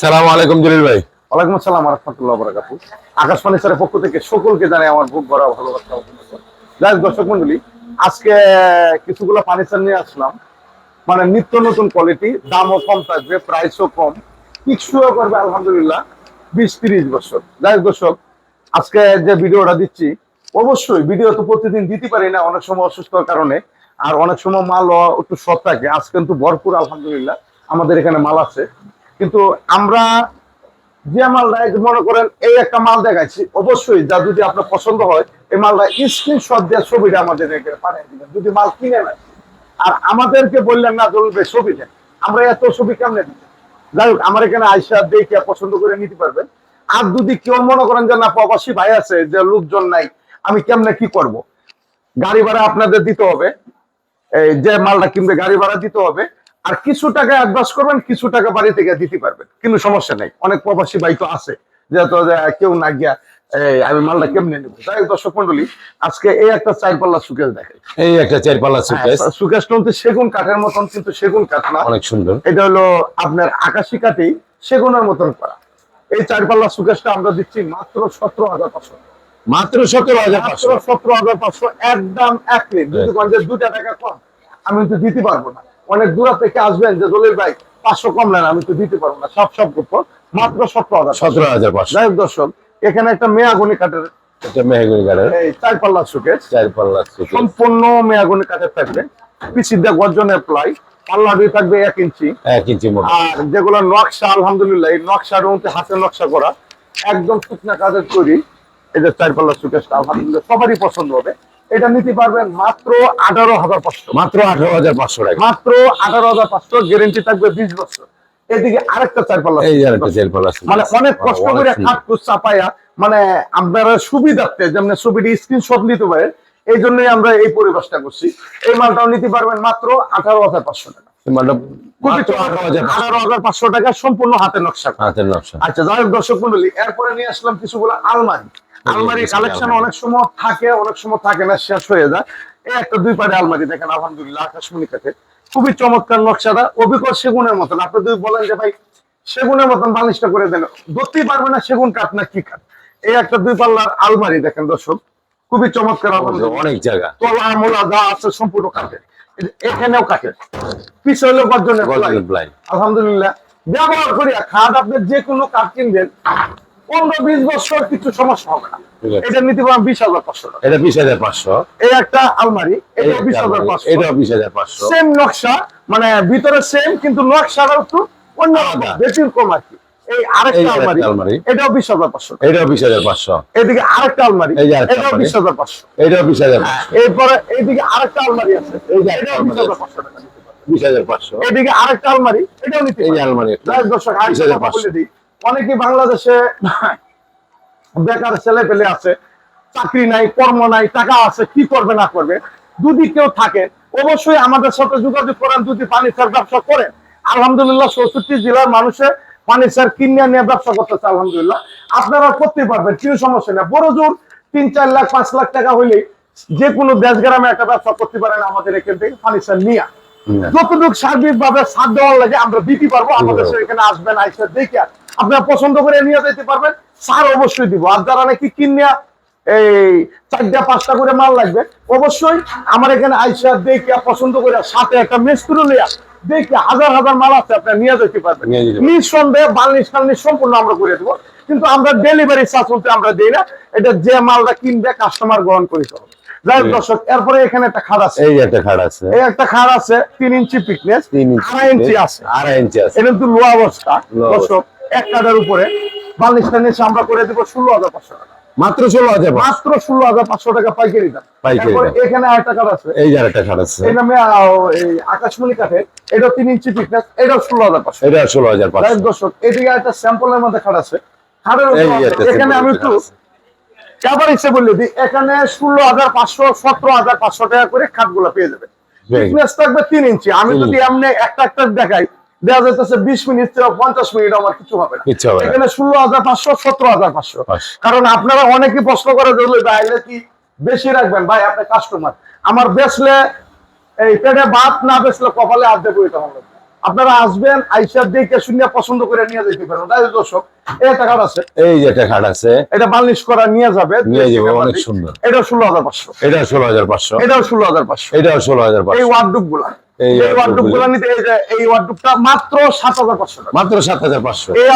সালাম আলাইকুম জলিল ভাই। ওয়ালাইকুম আসসালাম রহমতুল্লাহ বরাকাতু আকাশবাণী স্যারের পক্ষ থেকে সকলকে জানাই আমার ভালোবাসা দর্শক মন্ডলী আজকে কিছুগুলো ফার্নিচার নিয়ে আসলাম। মানে নিত্য নতুন কোয়ালিটি দামও কম থাকবে প্রাইসও কম। করবে আলহামদুলিল্লাহ, বিশ তিরিশ বছর। যাই দর্শক, আজকে যে ভিডিওটা দিচ্ছি, অবশ্যই ভিডিও তো প্রতিদিন দিতে পারি না, অনেক সময় অসুস্থতার কারণে। আর অনেক সময় মাল একটু শর্ট থাকে। আজ কিন্তু ভরপুর, আলহামদুলিল্লাহ, আমাদের এখানে মাল আছে। কিন্তু আমরা যে মালটা মনে করেন এই একটা মাল দেখাচ্ছি অবশ্যই যা যদি আপনার পছন্দ হয়, এই মালটা স্ক্রিনশট দিয়ে ছবিটা আমাদের পাঠিয়ে দিবেন, যদি মাল কিনে নেন। আর আমাদেরকে বললেন না চলবে ছবি দেন। আমরা এত ছবি কেমনে দিচ্ছি যাই হোক, আমার এখানে আইসা দেখে পছন্দ করে নিতে পারবেন। আর যদি কেউ মনে করেন যে না, প্রবাসী ভাই আছে, যে লোকজন নাই, আমি কেমনে কি করব? গাড়ি ভাড়া আপনাদের দিতে হবে। এই যে মালটা কিনবে, গাড়ি ভাড়া দিতে হবে। আর কিছু টাকা অ্যাডভান্স করবেন কিছু টাকা বাড়ি থেকে দিতে পারবেন। কিন্তু সমস্যা নেই। অনেক প্রবাসী ভাই তো আছে। যেহেতু কেউ না গিয়া আমি মালটা কেমনে নেব? যাই দর্শক মন্ডলী আজকে এই একটা চার পাল্লা সুকেশ দেখাই এই একটা চার পাল্লা সুকেস সুকেশটা হচ্ছে সেগুন কাঠের মতন কিন্তু সেগুন কাঠ না। অনেক সুন্দর। এটা হলো আপনার আকাশি কাঠেই সেগুনের মতন করা। এই চার পাল্লা সুকেশটা আমরা দিচ্ছি মাত্র সতেরো হাজার পাঁচশো। মাত্র সতেরো হাজার পাঁচশো। সতেরো হাজার পাঁচশো একদম এক যদি কোন দুটা টাকা কম আমি তো দিতে পারব না। অনেক দূর থেকে আসবেন যে দলিল ভাই পাঁচশো কম নেন আমি তো দিতে পারব না। সব সব করব মাত্র সতেরো হাজার সতেরো হাজার পাঁচশো। যাই দর্শক এখানে একটা মেয়াগুনি কাঠের এটা মেহগুনি কাঠের। চার পাল্লা সুকেশ চার পাল্লা সুকেস সম্পূর্ণ মেয়াগুনি কাঠের থাকবে। পিসিদা গর্জনের প্লাই পাল্লা দিয়ে থাকবে এক ইঞ্চি। এক ইঞ্চি আর যেগুলো নকশা আলহামদুলিল্লাহ এই নকশার মধ্যে হাতে নকশা করা একদম শুকনা কাজের তৈরি। এই যে চার পাল্লা সুকেশটা আলহামদুলিল্লাহ সবারই পছন্দ হবে। এটা নিতে পারবেন মাত্র আঠারো হাজার পাঁচশো। মাত্র আঠারো হাজার পাঁচশো টাকা। মাত্র আঠারো হাজার পাঁচশো গ্যারেন্টি থাকবে বিশ বছর। এদিকে আরেকটা চার পাল্লা এই মানে অনেক কষ্ট করে সুন্দর। খাট চাপাইয়া মানে আপনারা সুবিধার্থে যেমন ছবিটি স্ক্রিনশট নিতে পারে এই জন্যই আমরা এই পরিবেশটা করছি। এই মালটাও নিতে পারবেন মাত্র আঠারো হাজার পাঁচশো টাকা। মানে আঠারো টাকা সম্পূর্ণ হাতে নকশা। হাতের নকশা। আচ্ছা যাই হোক দর্শক মন্ডলী এরপরে নিয়ে আসলাম কিছুগুলো আলমারি। আলমারি কালেকশন অনেক সময় থাকে অনেক সময় থাকে না শেষ হয়ে যায়। এই একটা দুই পাড়ে আলমারি দেখেন আলহামদুলিল্লাহ আকাশমণি কাঠে খুবই চমৎকার নকশাটা অবিকল সেগুনের মতন। আপনি যদি বলেন যে ভাই সেগুনের মতন বালিশটা করে দেন ধরতেই পারবে না সেগুন কাঠ না কি কাঠ। এই একটা দুই পাল্লার আলমারি দেখেন দর্শক খুবই চমৎকার অনেক জায়গা। তলা মোলা যা আছে সম্পূর্ণ কাঠের। এখানেও কাঠের। পিছনে গর্জনের আলহামদুলিল্লাহ। ব্যবহার করিয়া খাট আপনি যে কোনো কাঠ কিনবেন পনেরো বিশ বছর কিছু সমস্যা হবে না এটা নিতে পারেন বিশ হাজার পাঁচশো এটা বিশ হাজার পাঁচশো এই একটা আলমারি এটা বিশ হাজার পাঁচশো এটা বিশ হাজার পাঁচশো সেম নকশা মানে ভিতরে সেম কিন্তু নকশাটা একটু অন্য বেশি কম আর কি এই আরেকটা আলমারি আলমারি। এটাও বিশ হাজার পাঁচশো এটাও বিশ হাজার পাঁচশো এদিকে আরেকটা আলমারি এটাও বিশ হাজার পাঁচশো এটাও বিশ হাজার এরপরে এইদিকে আরেকটা আলমারি আছে এটাও বিশ হাজার পাঁচশো টাকা বিশ হাজার পাঁচশো এদিকে আরেকটা আলমারি এটাও নিতে এই আলমারি দর্শক আরেকটা। বলে দিই অনেকেই বাংলাদেশে বেকার ছেলে পেলে আছে, চাকরি নাই, কর্ম নাই, টাকা আছে, কি করবে, না করবে। যদি কেউ থাকে, অবশ্যই আমাদের সাথে যোগাযোগ করেন, যদি ফার্নিচার ব্যবসা করেন। আলহামদুলিল্লাহ, চৌষট্টি জেলার মানুষে ফার্নিচার কিনে নিয়ে ব্যবসা করতেছে, আলহামদুলিল্লাহ। আপনারা করতে পারবেন, কোনো সমস্যা নেই। বড় জোর, তিন, চার লাখ, পাঁচ লাখ টাকা হইলে যে কোনো দেশ গ্রামে একটা ব্যবসা করতে পারেন আমাদের এখান থেকে, ফার্নিচার নিয়ে। যতটুকু সার্বিক ভাবে সাথ দেওয়ার লাগে আমরা দিতে পারব আমাদের এখানে আসবেন আইসা দেখে আপনারা পছন্দ করে নিয়ে যেতে পারবেন স্যার অবশ্যই দিব। আর যারা নাকি কিনিয়া এই চারটা পাঁচটা করে মাল লাগবে অবশ্যই আমার এখানে আইসা দেখে পছন্দ করে সাথে একটা মিস্ত্রি লিয়া দেখে হাজার হাজার মাল আছে আপনারা নিয়ে যেতে পারবেন। নিঃসন্দেহে টার্নিশ সম্পূর্ণ আমরা করে দেবো। কিন্তু আমরা ডেলিভারি চার্জ বলতে আমরা দিই না এটা যে মালটা কিনবে কাস্টমার গ্রহণ করিতে হবে যাই। দর্শক এরপরে এখানে একটা খাট আছে। এই একটা খাট আছে। এই একটা খাট আছে তিন ইঞ্চি পিকনেস ইঞ্চি আড়াই ইঞ্চি আছে। আড়াই ইঞ্চি আছে। এটা কিন্তু অবস্থা দর্শক এক কাটার উপরে বালিশটা নিচে আমরা করে দেবো ষোলো হাজার পাঁচশো টাকা। মাত্র ষোলো হাজার। মাত্র ষোলো হাজার পাঁচশো টাকা পাইকারি দাম। পাইকারি এখানে আরেকটা কাঠ আছে। এই যে একটা খাট আছে। এই নামে আকাশমণি কাঠের এটা তিন ইঞ্চি পিকনেস এটাও ষোলো হাজার পাঁচশো এটা ষোলো হাজার পাঁচশো। দর্শক এদিকে একটা স্যাম্পলের মধ্যে খাট আছে। খাটের এখানে আমি একটু। আবার ইচ্ছে বললে এখানে ষোলো হাজার পাঁচশো সতেরো হাজার পাঁচশো টাকা করে খাটগুলো পেয়ে যাবে। Thickness থাকবে তিন ইঞ্চি। আমি যদি এমনি একটা একটা দেখাই বিশ মিনিট পঞ্চাশ মিনিট আমার কিছু হবে না। হবে। এখানে ষোলো হাজার পাঁচশো সতেরো হাজার পাঁচশো। কারণ আপনারা অনেকেই প্রশ্ন করে ধরলে আইলে কি বেশি রাখবেন? ভাই আপনার কাস্টমার আমার বেচলে এই পেটে ভাত না বেচলে কপালে দেবো এটা আমার আপনারা আসবেন আইসা দেখে শুনে পছন্দ করে নিয়ে যেতে পারেন। তাই দর্শক একটা কার্ড আছে। এই যে একটা খাট আছে। এটা বার্নিশ করা নিয়ে যাবে। নিয়ে যাব অনেক সুন্দর। এটা ষোলো হাজার পাঁচশো। এটা ষোলো হাজার পাঁচশো। এটাও ষোলো হাজার পাঁচশো। এটাও ষোলো হাজার এই গুলা এই গুলা নিতে এই মাত্র সাত হাজার পাঁচশো মাত্র সাত হাজার পাঁচশো। এই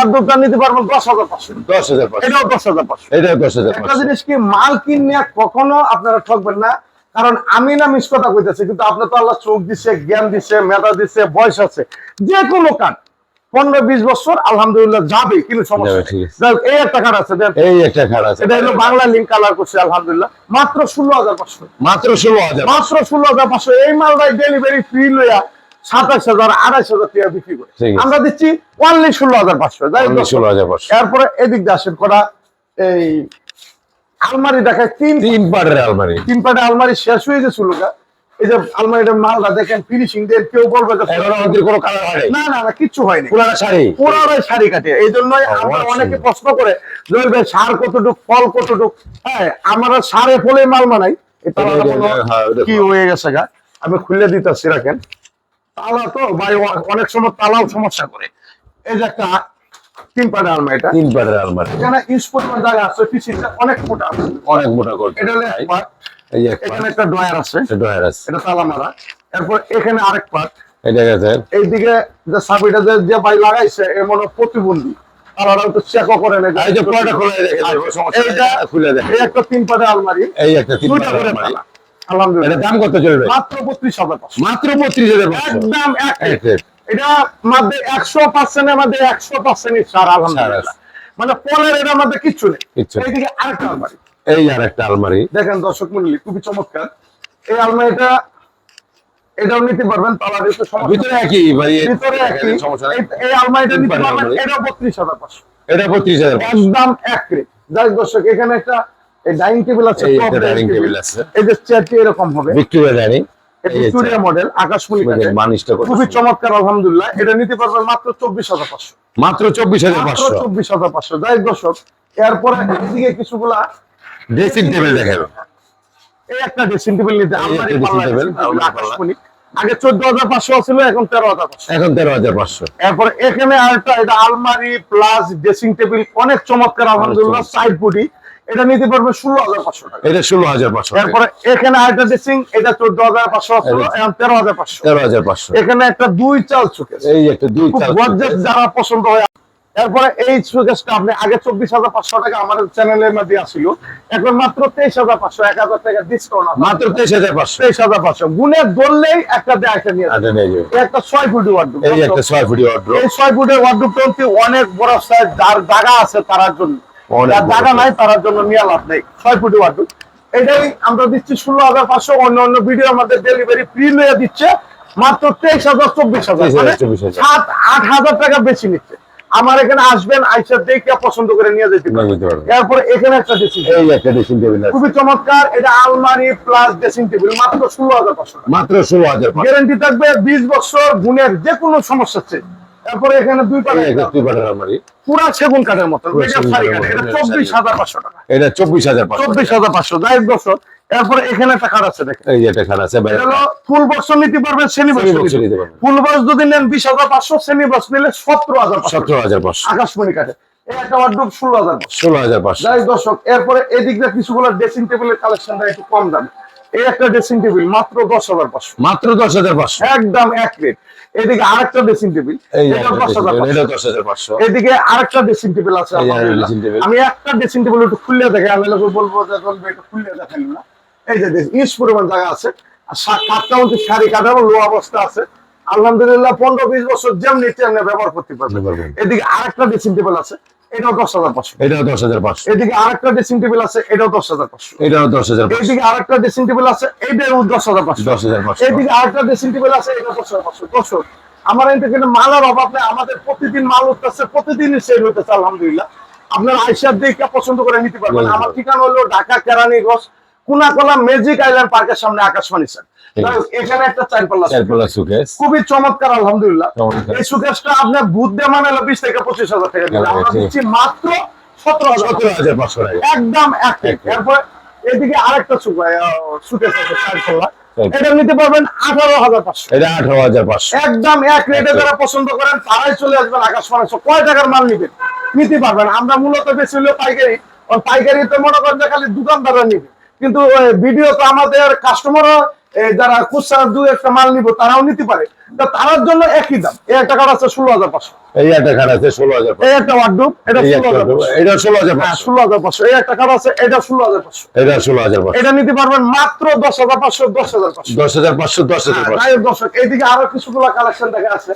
নিতে দশ হাজার পাঁচশো। দশ হাজার পাঁচশো। এটাও দশ হাজার পাঁচশো। এটাও দশ হাজার একটা জিনিস কি মাল কিনে কখনো আপনারা ঠকবেন না কারণ আমি না মিস কথা কইতেছি কিন্তু আপনার তো আল্লাহ চোখ দিছে জ্ঞান দিছে মেধা দিছে বয়স আছে যে কোনো কাঠ পনেরো বিশ বছর আলহামদুলিল্লাহ যাবে কিন্তু সমস্যা এই একটা কাঠ আছে এই একটা খাট আছে। এটা হলো বাংলা লিঙ্ক কালার করছে আলহামদুলিল্লাহ। মাত্র ষোলো হাজার পাঁচশো। মাত্র ষোলো হাজার। মাত্র ষোলো হাজার পাঁচশো। এই মালটাই ডেলিভারি ফ্রি লইয়া সাতাশ হাজার আড়াইশ হাজার টাকা বিক্রি করে। আমরা দিচ্ছি অনলি ষোলো হাজার পাঁচশো। ষোলো হাজার পাঁচশো। এরপরে এদিক দিয়ে আসেন করা এই আলমারি দেখায় তিন তিন পাটের আলমারি। তিন পাটে আলমারি শেষ হয়ে গেছিল। এই যে আলমারিটার মালটা দেখেন ফিনিশিং দিয়ে কেউ বলবে কোনো কালার না না না কিচ্ছু হয়নি পুরানা শাড়ি। পুরাটাই শাড়ি কাটে। এই জন্যই আমরা আচ্ছা। অনেকে প্রশ্ন করে ভাই সার কতটুক ফল কতটুক? হ্যাঁ আমরা সারে ফলে মাল বানাই। এই তালাটা এটা- মনে হয় হ্যাঁ, কি হয়ে গেছে গা? আমি খুলে দিতেছি রাখেন। তালা তো ভাই অনেক সময় তালাও সমস্যা করে। এই যে একটা তিন পাটে আলমারিটা তিন পাটের আলমারি এখানে ইউজ পরিমাণ জায়গা আছে পিছিয়ে অনেক মোটা আছে। অনেক মোটা করতে এটা হলো এক part, এই যে এক এখানে একটা ড্রয়ার আছে। আছে। এটা তালা মারা। এরপর এখানে আরেক এটা গেছে এইদিকে যে যে ভাই লাগাইছে মনে প্রতিবন্ধী। আলহামদুলিল্লাহ। দাম কত চলবে? মাত্র বত্রিশ হাজার মাত্র বত্রিশ হাজার একদম। এটা মধ্যে একশো পার্সেন্টের মধ্যে একশো পার্সেন্ট সার আলহামদুলিল্লাহ। মানে পরের এটার মধ্যে কিচ্ছু নেই। এইদিকে আরেকটা আলমারি। এই আর একটা আলমারি। দেখেন দর্শক মন্ডলী খুবই চমৎকার। এই আলমারিটা এটাও নিতে পারবেন তালা দিতে সমস্যা ভিতরে একই ভাই ভিতরে একই। সমস্যা এই- আলমারিটা নিতে পারবেন। এটাও বত্রিশ হাজার পাঁচশো। এটা বত্রিশ হাজার একদম এক রেট। যাই দর্শক এখানে একটা ডাইনিং টেবিল আছে table আছে। এই যে চেয়ারটি এরকম হবে। ভিক্টোরিয়া এই মডেল আকাশমণি কাঠের। খুবই চমৎকার আলহামদুলিল্লাহ। এটা নিতে পারবেন মাত্র চব্বিশ হাজার পাঁচশো। মাত্র চব্বিশ হাজার পাঁচশো। চব্বিশ হাজার পাঁচশো। যাই দর্শক এরপরে এদিকে কিছুগুলা ড্রেসিং টেবিল দেখেন। এই একটা ড্রেসিং টেবিল নিতে আকাশমণি। আগে চোদ্দ হাজার পাঁচশো ছিল এখন তেরো হাজার এখন তেরো হাজার পাঁচশো। এরপর এখানে আরেকটা এটা আলমারি প্লাস ড্রেসিং টেবিল অনেক চমৎকার আলহামদুলিল্লাহ সাইড বুটি এটা নিতে পারবে ষোলো হাজার পাঁচশো টাকা। এটা ষোলো হাজার পাঁচশো এরপরে এখানে আরেকটা ড্রেসিং এটা চোদ্দ হাজার পাঁচশো এখন তেরো হাজার পাঁচশো। তেরো হাজার পাঁচশো। এখানে একটা দুই চাল এই একটা দুই চাল যারা পছন্দ হয়। এরপরে এই সুকেসটা আপনি আগে চব্বিশ হাজার পাঁচশো টাকা আমাদের চ্যানেলের মধ্যে আসছিল এখন মাত্র তেইশ হাজার পাঁচশো এক হাজার টাকা ডিসকাউন্ট মাত্র তেইশ হাজার পাঁচশো। তেইশ হাজার পাঁচশো। গুনে ধরলেই একটা দিয়ে একটা নিয়ে একটা ছয় ফুটি ওয়ার্ড এই একটা ছয় ফুটি অর্ডার এই ছয় ফুটের ওয়ার্ডরোবটা অনেক বড় সাইজ যার জায়গা আছে তার জন্য। জায়গা নাই তার জন্য নিয়ে লাভ নেই। ছয় ফুটি ওয়ার্ডরোব এটাই আমরা দিচ্ছি ষোলো হাজার পাঁচশো অন্য অন্য ভিডিও আমাদের ডেলিভারি ফ্রি নিয়ে দিচ্ছে। মাত্র তেইশ হাজার চব্বিশ হাজার। 23,000, মানে 24,000 সাত আট হাজার টাকা বেশি নিচ্ছে। আমার এখানে আসবেন আইসা দেখে পছন্দ করে নিয়ে যেতে পারবেন। এরপরে এখানে একটা ড্রেসিং এই একটা ড্রেসিং টেবিল খুবই চমৎকার। এটা আলমারি প্লাস ড্রেসিং টেবিল মাত্র ষোলো হাজার পাঁচশো মাত্র ষোলো হাজার গ্যারান্টি থাকবে বিশ বছর গুণের যে কোনো সমস্যা আছে তারপরে এখানে দুই এই দুই পাটের আলমারি। পুরা সেগুন কাঠের মতো এটা চব্বিশ হাজার পাঁচশো টাকা। এটা চব্বিশ হাজার চব্বিশ হাজার পাঁচশো যাই বছর এরপরে এখানে একটা কার্ড আছে দেখেন। এই যে একটা খাট আছে এটা হলো ফুল বক্স নিতে পারবেন শ্রেণি শ্রেণি বক্স নিতে পারবেন। ফুল বক্স যদি নেন বিশ হাজার বক্স নিলে সতেরো হাজার পাঁচশো। সতেরো হাজার পাঁচশো। আকাশমণি কাঠে। এই একটা ওয়ার্ডরোব ষোলো হাজার পাঁচশো। ষোলো হাজার পাঁচশো। যাই দর্শক এরপরে এদিক দিয়ে কিছুগুলো ড্রেসিং টেবিলের কালেকশনটা একটু কম দাম। এই একটা ড্রেসিং টেবিল মাত্র দশ হাজার পাঁচশো। মাত্র দশ হাজার পাঁচশো। একদম এক রেট এদিকে আরেকটা ড্রেসিং টেবিল এদিকে আরেকটা ড্রেসিং টেবিল আছে। আমি একটা ড্রেসিং টেবিল একটু খুললে দেখে আমি লোক বলব যে বলব খুললে দেখেন না। এই যে ইস পরিমাণ জায়গা আছে। আর কাঠটা মধ্যে শাড়ি লো অবস্থা আছে। আলহামদুলিল্লাহ পনেরো বিশ বছর যেমনি তেমনি ব্যবহার করতে পারবেন। এদিকে আরেকটা ড্রেসিং টেবিল আছে। এটাও দশ হাজার পাঁচশো। এটাও দশ হাজার পাঁচশো। এদিকে আরেকটা ড্রেসিং টেবিল আছে এটাও দশ হাজার পাঁচশো। এটাও দশ হাজার এইদিকে আরেকটা ড্রেসিং টেবিল আছে দশ হাজার পাঁচশো। দশ হাজার পাঁচশো। এইদিকে আরেকটা ড্রেসিং টেবিল আছে এটা দশ হাজার পাঁচশো। দর্শক আমার এখানে মালের অভাব নেই আমাদের প্রতিদিন মাল উঠতেছে প্রতিদিনই সেল হইতেছে আলহামদুলিল্লাহ। আপনার আইসার দেখে পছন্দ করে নিতে পারবেন। আমার। ঠিকানা হলো ঢাকা কেরানীগঞ্জ কুনাকলা ম্যাজিক আইল্যান্ড পার্কের সামনে আকাশবাণী স্যার। এখানে একটা সুকেস খুবই চমৎকার আলহামদুলিল্লাহ। এই আপনার বুধ দিয়ে মানে বিশ থেকে পঁচিশ হাজার টাকা আমরা দিচ্ছি মাত্র সতেরো হাজার সতেরো হাজার পাঁচশো টাকা। একদম এক এক। এরপর এদিকে আরেকটা সুকেশ আছে চার এটা নিতে পারবেন আঠারো হাজার পাঁচশো। এটা আঠারো হাজার পাঁচশো। একদম এক রেটে যারা পছন্দ করেন তারাই চলে আসবেন আকাশ কয় টাকার মাল নিবেন? নিতে পারবেন। আমরা মূলত বেশি হলেও পাইকারি। পাইকারি তো মনে করেন যে খালি দোকানদাররা নিবে। কিন্তু ভিডিও তো আমাদের কাস্টমারও যারা খুচরা দু একটা মাল নিব তারাও নিতে পারে। তা তার জন্য একই দাম। এই একটা কার্ড আছে ষোলো হাজার পাঁচশো। এই একটা খাট আছে ষোলো হাজার এই একটা এটা ষোলো হাজার এটা ষোলো হাজার হ্যাঁ পাঁচশো। ষোলো হাজার পাঁচশো। এই একটা কার্ড আছে এটা ষোলো হাজার পাঁচশো। এটা ষোলো হাজার এটা নিতে পারবেন মাত্র দশ হাজার পাঁচশো দশ হাজার পাঁচশো। দশ হাজার পাঁচশো দশ হাজার দর্শক এইদিকে আরও কিছুগুলো কালেকশন দেখা আছে।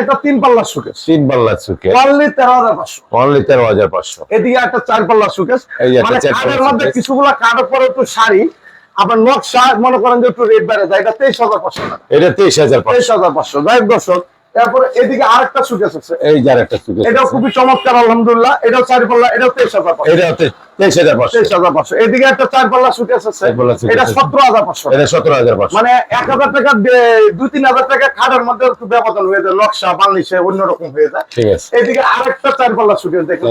একটা তিন পাল্লার সুকেশ তিন পাল্লা সুকে অনলি তেরো হাজার পাঁচশো। অনলি তেরো হাজার পাঁচশো। এদিকে একটা চার পাল্লার মানে কাঠের মধ্যে। কিছুগুলো কাঠের পরে একটু শাড়ি। আপনার নকশা মনে করেন যে একটু রেট বেড়ে যায় এটা তেইশ হাজার পাঁচশো টাকা। এটা তেইশ হাজার তেইশ হাজার পাঁচশো যাই দর্শক তারপরে এদিকে আরেকটা সুকেশ আছে এই যার একটা সুকে এটাও খুবই চমৎকার আলহামদুলিল্লাহ। এটাও চার পাল্লা এটাও তেইশ হাজার পাঁচশো। এটা তেইশ হাজার পাঁচশো। তেইশ হাজার পাঁচশো। এদিকে একটা চার পাল্লা সুকেশ আছে এটা সতেরো হাজার পাঁচশো। এটা সতেরো হাজার পাঁচশো। মানে এক হাজার টাকা দে- দুই তিন হাজার টাকা খাটের মধ্যে একটু ব্যবধান হয়ে যায় নকশা বার্নিশে অন্যরকম হয়ে যায়। ঠিক আছে। এদিকে আরেকটা চার পাল্লা সুকেশ দেখুন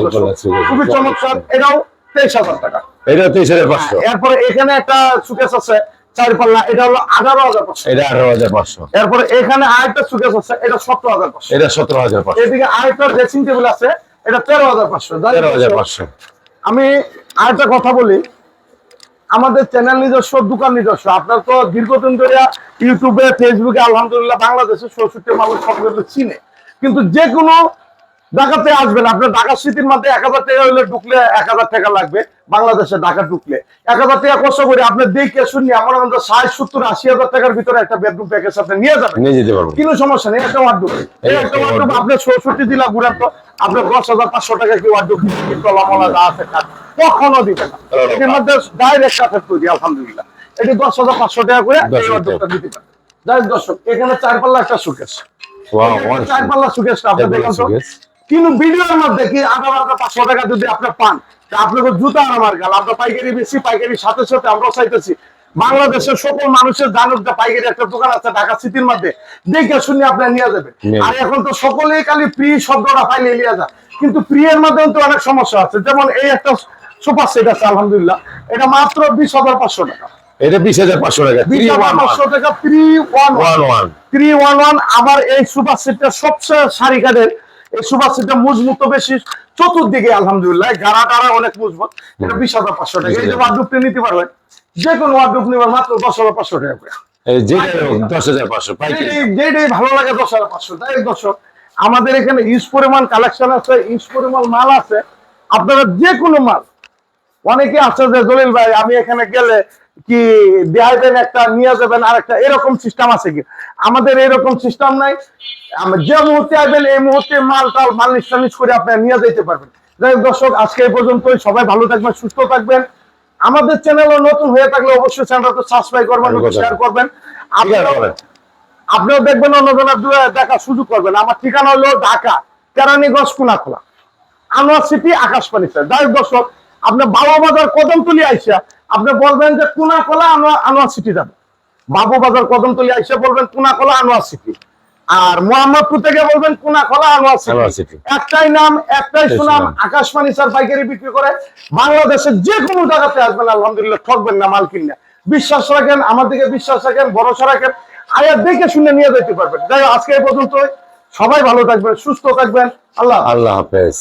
খুবই চমৎকার এটাও তেইশ হাজার টাকা। এটা তেইশ হাজার পাঁচশো। এরপরে এখানে একটা সুকেশ আছে চার পাল্লা এটা হলো আঠারো হাজার পাঁচশো। এটা আঠারো হাজার পাঁচশো। এরপরে এখানে আরেকটা সুকেশ আছে এটা সতেরো হাজার পাঁচশো। এটা সতেরো হাজার পাঁচশো। এদিকে আরেকটা ড্রেসিং টেবিল আছে এটা তেরো হাজার পাঁচশো। তেরো হাজার পাঁচশো। আমি আরেকটা কথা বলি আমাদের চ্যানেল নিজস্ব দোকান নিজস্ব। আপনার তো দীর্ঘদিন ধরে ইউটিউবে ফেসবুকে আলহামদুলিল্লাহ বাংলাদেশের চৌষট্টি মানুষ সকলে চিনে। কিন্তু যে কোনো ঢাকাতে আসবেন আপনার ঢাকা সিটির মধ্যে এক হাজার টাকা হলে ঢুকলে এক হাজার টাকা লাগবে বাংলাদেশে ঢাকা ঢুকলে। এক হাজার টাকা কষ্ট করে আপনি দেখে শুনি আমার মধ্যে ষাট সত্তর আশি হাজার টাকার ভিতরে একটা বেডরুম প্যাকেজ আপনি নিয়ে যাবেন। নিয়ে যেতে পারব। কোনো সমস্যা নেই একটা এই একটা ওয়ার্ডরোব আপনার চৌষট্টি দিলা ঘুরান তো আপনার দশ হাজার পাঁচশো টাকা কি ওয়ার্ডরোব টলামলা যা আছে কখনো দিবে না। এটির মধ্যে ডাইরেক্ট কাঠের তৈরি আলহামদুলিল্লাহ। এটি দশ হাজার পাঁচশো টাকা করে এই দিতে পারেন। যাই দর্শক এখানে চার পাল্লা একটা সুকেশ চার পাল্লা সুকেশটা আপনি দেখেন। কিন্তু ভিডিওর মধ্যে কি আঠারো হাজার পাঁচশো টাকা যদি আপনি পান আপনাকে জুতা আমার গাল। আমরা পাইকারি বেশি পাইকারির সাথে সাথে আমরাও চাইতেছি। বাংলাদেশের সকল মানুষের জানুক যে পাইকারি একটা দোকান আছে ঢাকা সিটির মধ্যে দেখে শুনে আপনি নিয়ে যাবেন। আর এখন তো সকলেই খালি প্রি শব্দটা পাইলে নিয়ে যায় কিন্তু প্রিয়ের মধ্যে তো অনেক সমস্যা আছে। যেমন এই একটা সুপার সেট আছে আলহামদুলিল্লাহ। এটা মাত্র বিশ হাজার পাঁচশো টাকা। এটা বিশ হাজার পাঁচশো টাকা। বিশ হাজার পাঁচশো টাকা pre one one one three one one আবার এই সুপার সেটটা সবচেয়ে সারি কাঠের এই সুপার সেটটা মজবুত বেশি। চতুর্দিকে আলহামদুলিল্লাহ গাড়া টাড়া অনেক মজবুত। এটা বিশ হাজার পাঁচশো টাকা। এই যে ওয়ার্ডরোবটা নিতে পারবেন যে কোনো ওয়ার্ডরোব নেবেন মাত্র দশ হাজার পাঁচশো টাকা করে। এই যেটা হোক, দশ হাজার পাঁচশো পাইকারি। যেটাই- যেটাই ভালো লাগে দশ হাজার পাঁচশো। তাই দর্শক আমাদের এখানে ইউজ পরিমাণ কালেকশন আছে ইউজ পরিমাণ মাল আছে। আপনারা যে কোনো মাল অনেকে আছে যে জলিল ভাই আমি এখানে গেলে কি দেখাইবেন একটা নিয়ে যাবেন আর একটা এরকম সিস্টেম আছে কি? আমাদের এরকম সিস্টেম নাই। যে মুহূর্তে আসবেন এই মুহূর্তে মাল টাল মাল নিঃসানিস করে আপনারা নিয়ে যেতে পারবেন। যাই দর্শক আজকে এই পর্যন্তই। সবাই ভালো থাকবেন সুস্থ থাকবেন। আমাদের চ্যানেলও নতুন হয়ে থাকলে অবশ্যই চ্যানেলটা সাবস্ক্রাইব করবেন শেয়ার করবেন। আপনারা আপনিও দেখবেন অন্যজনের দেখার সুযোগ করবেন আমার ঠিকানা হলো ঢাকা কেরানীগঞ্জ কুনাখোলা। আনোয়ার সিটি আকাশপানি স্যার যাই দর্শক আপনি বাবা বাজার কদমতলি আইসা আপনি বলবেন যে কুনাখোলা আনোয়ার আনোয়ার সিটি যাবে। বাবু বাজার কদমতলি আইসা বলবেন কুনাখোলা আনোয়ার সিটি। আর মোহাম্মদপুর থেকে বলবেন কুনাখোলা আনোয়ার আনোয়ার সিটি। একটাই নাম একটাই সুনাম। আকাশবাণী স্যার পাইকারি বিক্রি করে বাংলাদেশের যে কোনো জায়গাতে আসবেন আলহামদুলিল্লাহ ঠকবেন না মাল কিনে বিশ্বাস রাখেন আমার দিকে বিশ্বাস রাখেন ভরসা রাখেন আয়া দেখে শুনে নিয়ে যেতে পারবেন। যাই আজকে এই পর্যন্ত সবাই ভালো থাকবেন সুস্থ থাকবেন। আল্লাহ আল্লাহ হাফেজ।